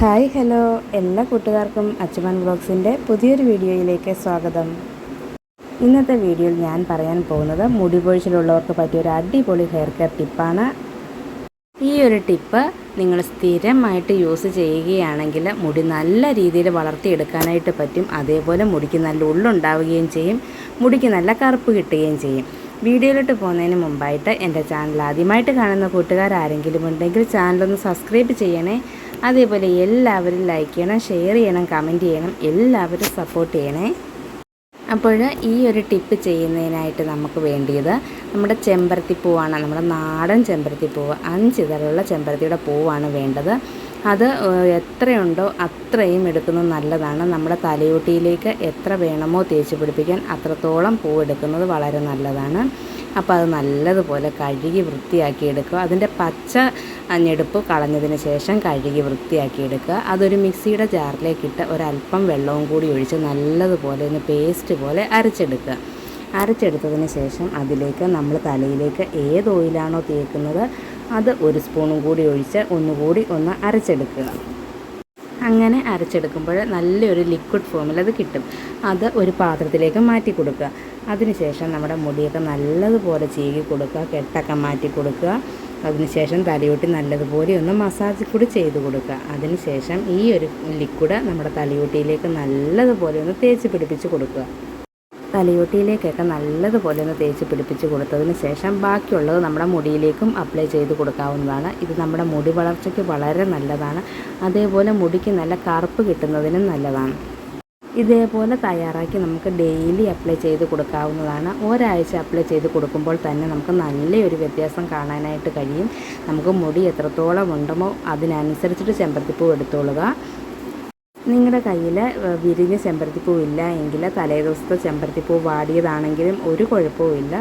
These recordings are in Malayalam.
Hi hello. എല്ലാ കൂട്ടുകാർക്കും അച്ചുമാൻ വ്ളോഗ്സിന്റെ പുതിയൊരു വീഡിയോയിലേക്ക് സ്വാഗതം. ഇന്നത്തെ വീഡിയോയിൽ ഞാൻ പറയാൻ പോകുന്നത് മുടി പൊഴിച്ചിലുള്ളവർക്ക് പറ്റിയ ഒരു അടിപൊളി ഹെയർ കെയർ ടിപ്പാണ് ഈ ഒരു ടിപ്പ് നിങ്ങൾ സ്ഥിരമായിട്ട് യൂസ് ചെയ്യുകയാണെങ്കിൽ മുടി നല്ല രീതിയിൽ വളർത്തിയെടുക്കാനായിട്ട് പറ്റും. അതേപോലെ മുടിക്ക് നല്ല ഉള്ളുണ്ടാവുകയും ചെയ്യും. മുടിക്ക് നല്ല കറുപ്പ് കിട്ടുകയും ചെയ്യും. വീഡിയോയിലോട്ട് പോകുന്നതിന് മുമ്പായിട്ട് എന്റെ ചാനൽ ആദ്യമായിട്ട് കാണുന്ന കൂട്ടുകാർ ആരെങ്കിലും ഉണ്ടെങ്കിൽ ചാനലൊന്ന് സബ്സ്ക്രൈബ് ചെയ്യണേ. അതേപോലെ എല്ലാവരും ലൈക്ക് ചെയ്യണം ഷെയർ ചെയ്യണം കമന്റ് ചെയ്യണം എല്ലാവരും സപ്പോർട്ട് ചെയ്യണേ. അപ്പോൾ ഈ ഒരു ടിപ്പ് ചെയ്യുന്നതിനായിട്ട് നമുക്ക് വേണ്ടിയത് നമ്മുടെ ചെമ്പരത്തി പൂവാണ്. നമ്മുടെ നാടൻ ചെമ്പരത്തി പൂവ് അഞ്ച് ഇതളുള്ള ചെമ്പരത്തിയുടെ പൂവാണ് വേണ്ടത്. അത് എത്രയുണ്ടോ അത്രയും എടുക്കുന്നത് നല്ലതാണ്. നമ്മുടെ തലയോട്ടിയിലേക്ക് എത്ര വേണമോ തേച്ച് പിടിപ്പിക്കാൻ അത്രത്തോളം പൂവെടുക്കുന്നത് വളരെ നല്ലതാണ്. അപ്പോൾ അത് നല്ലതുപോലെ കഴുകി വൃത്തിയാക്കി എടുക്കുക. അതിന്റെ പച്ച ഞെടുപ്പ് കളഞ്ഞതിന് ശേഷം കഴുകി വൃത്തിയാക്കി എടുക്കുക. അതൊരു മിക്സിയുടെ ജാറിലേക്കിട്ട് ഒരല്പം വെള്ളവും കൂടി ഒഴിച്ച് നല്ലതുപോലെ ഒന്ന് പേസ്റ്റ് പോലെ അരച്ചെടുക്കുക. അരച്ചെടുത്തതിന് ശേഷം അതിലേക്ക് നമ്മൾ തലയിലേക്ക് ഏത് ഓയിലാണോ തേക്കുന്നത് അത് ഒരു സ്പൂണും കൂടി ഒഴിച്ച് ഒന്നുകൂടി ഒന്ന് അരച്ചെടുക്കുക. അങ്ങനെ അരച്ചെടുക്കുമ്പോൾ നല്ലൊരു ലിക്വിഡ് ഫോമിൽ അത് കിട്ടും. അത് ഒരു പാത്രത്തിലേക്ക് മാറ്റി കൊടുക്കുക. അതിനുശേഷം നമ്മുടെ മുടിയൊക്കെ നല്ലതുപോലെ ചീകി കൊടുക്കുക കെട്ടൊക്കെ മാറ്റി കൊടുക്കുക. അതിനുശേഷം തലയോട്ടി നല്ലതുപോലെ ഒന്ന് മസാജ് കൂടി ചെയ്ത് കൊടുക്കുക. അതിനുശേഷം ഈ ഒരു ലിക്വിഡ് നമ്മുടെ തലയോട്ടിയിലേക്ക് നല്ലതുപോലെ ഒന്ന് തേച്ച് പിടിപ്പിച്ച് കൊടുക്കുക. തലയോട്ടിയിലേക്കൊക്കെ നല്ലതുപോലെ ഒന്ന് തേച്ച് പിടിപ്പിച്ച് കൊടുത്തതിന് ശേഷം ബാക്കിയുള്ളത് നമ്മുടെ മുടിയിലേക്കും അപ്ലൈ ചെയ്ത് കൊടുക്കാവുന്നതാണ്. ഇത് നമ്മുടെ മുടി വളർച്ചയ്ക്ക് വളരെ നല്ലതാണ്. അതേപോലെ മുടിക്ക് നല്ല കറുപ്പ് കിട്ടുന്നതിനും നല്ലതാണ്. ഇതേപോലെ തയ്യാറാക്കി നമുക്ക് ഡെയിലി അപ്ലൈ ചെയ്ത് കൊടുക്കാവുന്നതാണ്. ഒരാഴ്ച അപ്ലൈ ചെയ്ത് കൊടുക്കുമ്പോൾ തന്നെ നമുക്ക് നല്ലൊരു വ്യത്യാസം കാണാനായിട്ട് കഴിയും. നമുക്ക് മുടി എത്രത്തോളം ഉണ്ടമോ അതിനനുസരിച്ചിട്ട് ചെമ്പത്തിപ്പൂ എടുത്തോളുക. നിങ്ങളുടെ കയ്യിൽ വിരിഞ്ഞ ചെമ്പരത്തിപ്പൂ ഇല്ല എങ്കിൽ തലേദിവസത്തെ ചെമ്പരത്തിപ്പൂ വാടിയതാണെങ്കിലും ഒരു കുഴപ്പവുമില്ല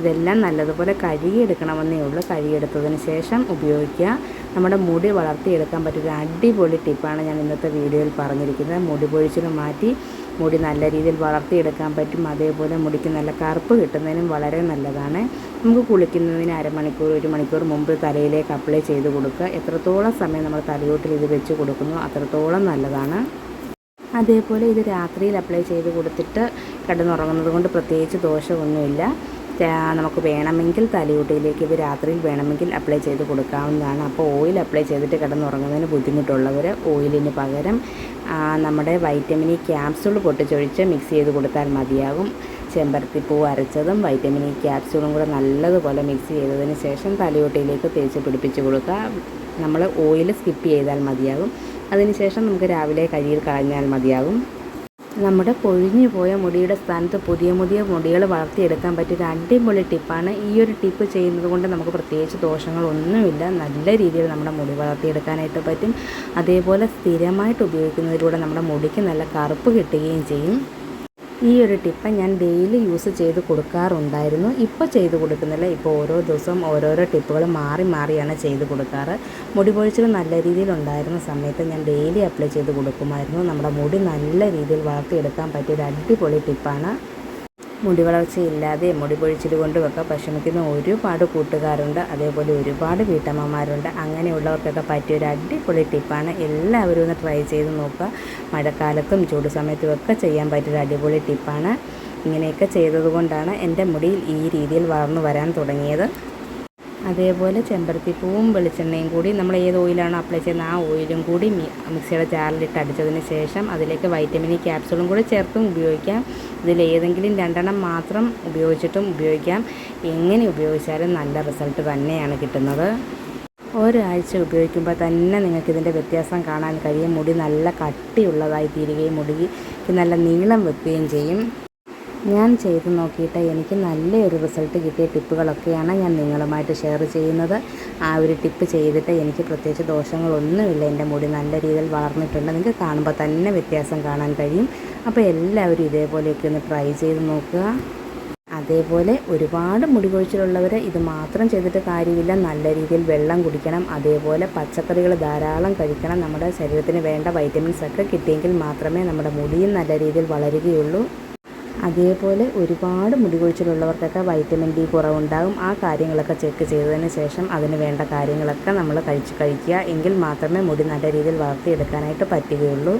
ഇതെല്ലാം നല്ലതുപോലെ കഴുകിയെടുക്കണമെന്നേ ഉള്ളൂ. കഴുകിയെടുത്തതിന് ശേഷം ഉപയോഗിക്കുക. നമ്മുടെ മുടി വളർത്തിയെടുക്കാൻ പറ്റിയൊരു അടിപൊളി ടിപ്പാണ് ഞാൻ ഇന്നത്തെ വീഡിയോയിൽ പറഞ്ഞിരിക്കുന്നത്. മുടി പൊഴിച്ചിൽ മാറ്റി മുടി നല്ല രീതിയിൽ വളർത്തിയെടുക്കാൻ പറ്റും. അതേപോലെ മുടിക്ക് നല്ല കറുപ്പ് കിട്ടുന്നതിനും വളരെ നല്ലതാണ്. നമുക്ക് കുളിക്കുന്നതിന് അരമണിക്കൂർ ഒരു മണിക്കൂർ മുമ്പ് തലയിലേക്ക് അപ്ലൈ ചെയ്ത് കൊടുക്കുക. എത്രത്തോളം സമയം നമ്മൾ തലയോട്ടിൽ ഇത് വെച്ച് കൊടുക്കുന്നു അത്രത്തോളം നല്ലതാണ്. അതേപോലെ ഇത് രാത്രിയിൽ അപ്ലൈ ചെയ്ത് കൊടുത്തിട്ട് കിടന്നുറങ്ങുന്നത് കൊണ്ട് പ്രത്യേകിച്ച് ദോഷമൊന്നുമില്ല. നമുക്ക് വേണമെങ്കിൽ തലയോട്ടിയിലേക്ക് ഇത് രാത്രിയിൽ വേണമെങ്കിൽ അപ്ലൈ ചെയ്ത് കൊടുക്കാവുന്നതാണ്. അപ്പോൾ ഓയിൽ അപ്ലൈ ചെയ്തിട്ട് കിടന്നുറങ്ങുന്നതിന് ബുദ്ധിമുട്ടുള്ളവർ ഓയിലിന് പകരം നമ്മുടെ വൈറ്റമിൻ ഇ ക്യാപ്സൂൾ പൊട്ടിച്ചൊഴിച്ച് മിക്സ് ചെയ്ത് കൊടുത്താൽ മതിയാകും. ചെമ്പരത്തിപ്പൂ അരച്ചതും വൈറ്റമിൻ ഇ ക്യാപ്സൂളും കൂടെ നല്ലതുപോലെ മിക്സ് ചെയ്തതിന് ശേഷം തലയോട്ടിയിലേക്ക് തേച്ച് പിടിപ്പിച്ച് കൊടുക്കുക. നമ്മൾ ഓയിൽ സ്കിപ്പ് ചെയ്താൽ മതിയാകും. അതിനുശേഷം നമുക്ക് രാവിലെ കഴിയിൽ കളഞ്ഞാൽ മതിയാകും. നമ്മുടെ കൊഴിഞ്ഞു പോയ മുടിയുടെ സ്ഥാനത്ത് പുതിയ പുതിയ മുടികൾ വളർത്തിയെടുക്കാൻ പറ്റിയൊരു അടിപൊളി ടിപ്പാണ്. ഈ ഒരു ടിപ്പ് ചെയ്യുന്നത് കൊണ്ട് നമുക്ക് പ്രത്യേകിച്ച് ദോഷങ്ങളൊന്നുമില്ല. നല്ല രീതിയിൽ നമ്മുടെ മുടി വളർത്തിയെടുക്കാനായിട്ട് പറ്റും. അതേപോലെ സ്ഥിരമായിട്ട് ഉപയോഗിക്കുന്നതിലൂടെ നമ്മുടെ മുടിക്ക് നല്ല കറുപ്പ് കിട്ടുകയും ചെയ്യും. ഈ ഒരു ടിപ്പ് ഞാൻ ഡെയിലി യൂസ് ചെയ്ത് കൊടുക്കാറുണ്ടായിരുന്നു. ഇപ്പോൾ ചെയ്ത് കൊടുക്കുന്നില്ല. ഇപ്പോൾ ഓരോ ദിവസവും ഓരോരോ ടിപ്പുകൾ മാറി മാറിയാണ് ചെയ്ത് കൊടുക്കാറ്. മുടി പൊഴിച്ചിൽ നല്ല രീതിയിൽ ഉണ്ടായിരുന്ന സമയത്ത് ഞാൻ ഡെയിലി അപ്ലൈ ചെയ്ത് കൊടുക്കുമായിരുന്നു. നമ്മുടെ മുടി നല്ല രീതിയിൽ വളർത്തിയെടുക്കാൻ പറ്റിയ ഒരു അടിപൊളി ടിപ്പാണ്. മുടി വളർച്ചയില്ലാതെ മുടി പൊഴിച്ചിൽ കൊണ്ടുമൊക്കെ വിഷമിക്കുന്ന ഒരുപാട് കൂട്ടുകാരുണ്ട്. അതേപോലെ ഒരുപാട് വീട്ടമ്മമാരുണ്ട്. അങ്ങനെയുള്ളവർക്കൊക്കെ പറ്റിയ ഒരു അടിപൊളി ടിപ്പാണ്. എല്ലാവരും ഒന്ന് ട്രൈ ചെയ്ത് നോക്കുക. മഴക്കാലത്തും ചൂട് സമയത്തും ഒക്കെ ചെയ്യാൻ പറ്റിയൊരു അടിപൊളി ടിപ്പാണ്. ഇങ്ങനെയൊക്കെ ചെയ്തതുകൊണ്ടാണ് എന്റെ മുടിയിൽ ഈ രീതിയിൽ വളർന്നു വരാൻ തുടങ്ങിയത്. അതേപോലെ ചെമ്പരത്തി പൂവും വെളിച്ചെണ്ണയും കൂടി നമ്മൾ ഏത് ഓയിലാണോ അപ്ലൈ ചെയ്യുന്നത് ആ ഓയിലും കൂടി മിക്സിയുടെ ജാറിലിട്ട് അടിച്ചതിന് ശേഷം അതിലേക്ക് വൈറ്റമിൻ ക്യാപ്സൂളും കൂടി ചേർത്തും ഉപയോഗിക്കാം. ഇതിൽ ഏതെങ്കിലും രണ്ടെണ്ണം മാത്രം ഉപയോഗിച്ചിട്ടും ഉപയോഗിക്കാം. എങ്ങനെ ഉപയോഗിച്ചാലും നല്ല റിസൾട്ട് തന്നെയാണ് കിട്ടുന്നത്. ഒരാഴ്ച ഉപയോഗിക്കുമ്പോൾ തന്നെ നിങ്ങൾക്ക് ഇതിന്റെ വ്യത്യാസം കാണാൻ കഴിയും. മുടി നല്ല കട്ടിയുള്ളതായി തീരുകയും മുടി നല്ല നീളം വെക്കുകയും ചെയ്യും. ഞാൻ ചെയ്ത് നോക്കിയിട്ട് എനിക്ക് നല്ലൊരു റിസൾട്ട് കിട്ടിയ ടിപ്പുകളൊക്കെയാണ് ഞാൻ നിങ്ങളുമായിട്ട് ഷെയർ ചെയ്യുന്നത്. ആ ഒരു ടിപ്പ് ചെയ്തിട്ട് എനിക്ക് പ്രത്യേകിച്ച് ദോഷങ്ങളൊന്നുമില്ല. എന്റെ മുടി നല്ല രീതിയിൽ വളർന്നിട്ടുണ്ട്. നിങ്ങൾക്ക് കാണുമ്പോൾ തന്നെ വ്യത്യാസം കാണാൻ കഴിയും. അപ്പോൾ എല്ലാവരും ഇതേപോലെയൊക്കെ ഒന്ന് ട്രൈ ചെയ്ത് നോക്കുക. അതേപോലെ ഒരുപാട് മുടി കൊഴിച്ചിലുള്ളവർ ഇത് മാത്രം ചെയ്തിട്ട് കാര്യമില്ല. നല്ല രീതിയിൽ വെള്ളം കുടിക്കണം. അതേപോലെ പച്ചക്കറികൾ ധാരാളം കഴിക്കണം. നമ്മുടെ ശരീരത്തിന് വേണ്ട വൈറ്റമിൻസ് ഒക്കെ കിട്ടിയെങ്കിൽ മാത്രമേ നമ്മുടെ മുടിയും നല്ല രീതിയിൽ വളരുകയുള്ളൂ. അതേപോലെ ഒരുപാട് മുടി കൊഴിച്ചിലുള്ളവർക്കൊക്കെ വൈറ്റമിൻ ഡി കുറവുണ്ടാകും. ആ കാര്യങ്ങളൊക്കെ ചെക്ക് ചെയ്തതിന് ശേഷം അതിന് വേണ്ട കാര്യങ്ങളൊക്കെ നമ്മൾ കഴിച്ച് കഴിക്കുക. എങ്കിൽ മാത്രമേ മുടി നല്ല രീതിയിൽ വളർത്തിയെടുക്കാനായിട്ട് പറ്റുകയുള്ളൂ.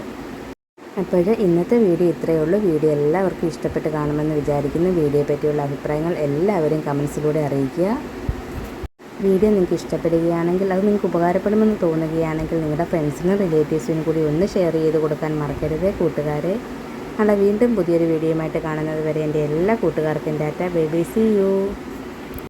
അപ്പോൾ ഇന്നത്തെ വീഡിയോ ഇത്രയേ ഉള്ളൂ. വീഡിയോ എല്ലാവർക്കും ഇഷ്ടപ്പെട്ട് കാണുമെന്ന് വിചാരിക്കുന്നു. വീഡിയോയെ പറ്റിയുള്ള അഭിപ്രായങ്ങൾ എല്ലാവരും കമൻസിലൂടെ അറിയിക്കുക. വീഡിയോ നിങ്ങൾക്ക് ഇഷ്ടപ്പെടുകയാണെങ്കിൽ അത് നിങ്ങൾക്ക് ഉപകാരപ്പെടുമെന്ന് തോന്നുകയാണെങ്കിൽ നിങ്ങളുടെ ഫ്രണ്ട്സിനും റിലേറ്റീവ്സിനും കൂടി ഒന്ന് ഷെയർ ചെയ്ത് കൊടുക്കാൻ മറക്കരുത് കൂട്ടുകാരെ. നാളെ വീണ്ടും പുതിയൊരു വീഡിയോയുമായിട്ട് കാണുന്നത് വരെ എന്റെ എല്ലാ കൂട്ടുകാർക്കും ഡാറ്റ ബേബി. C U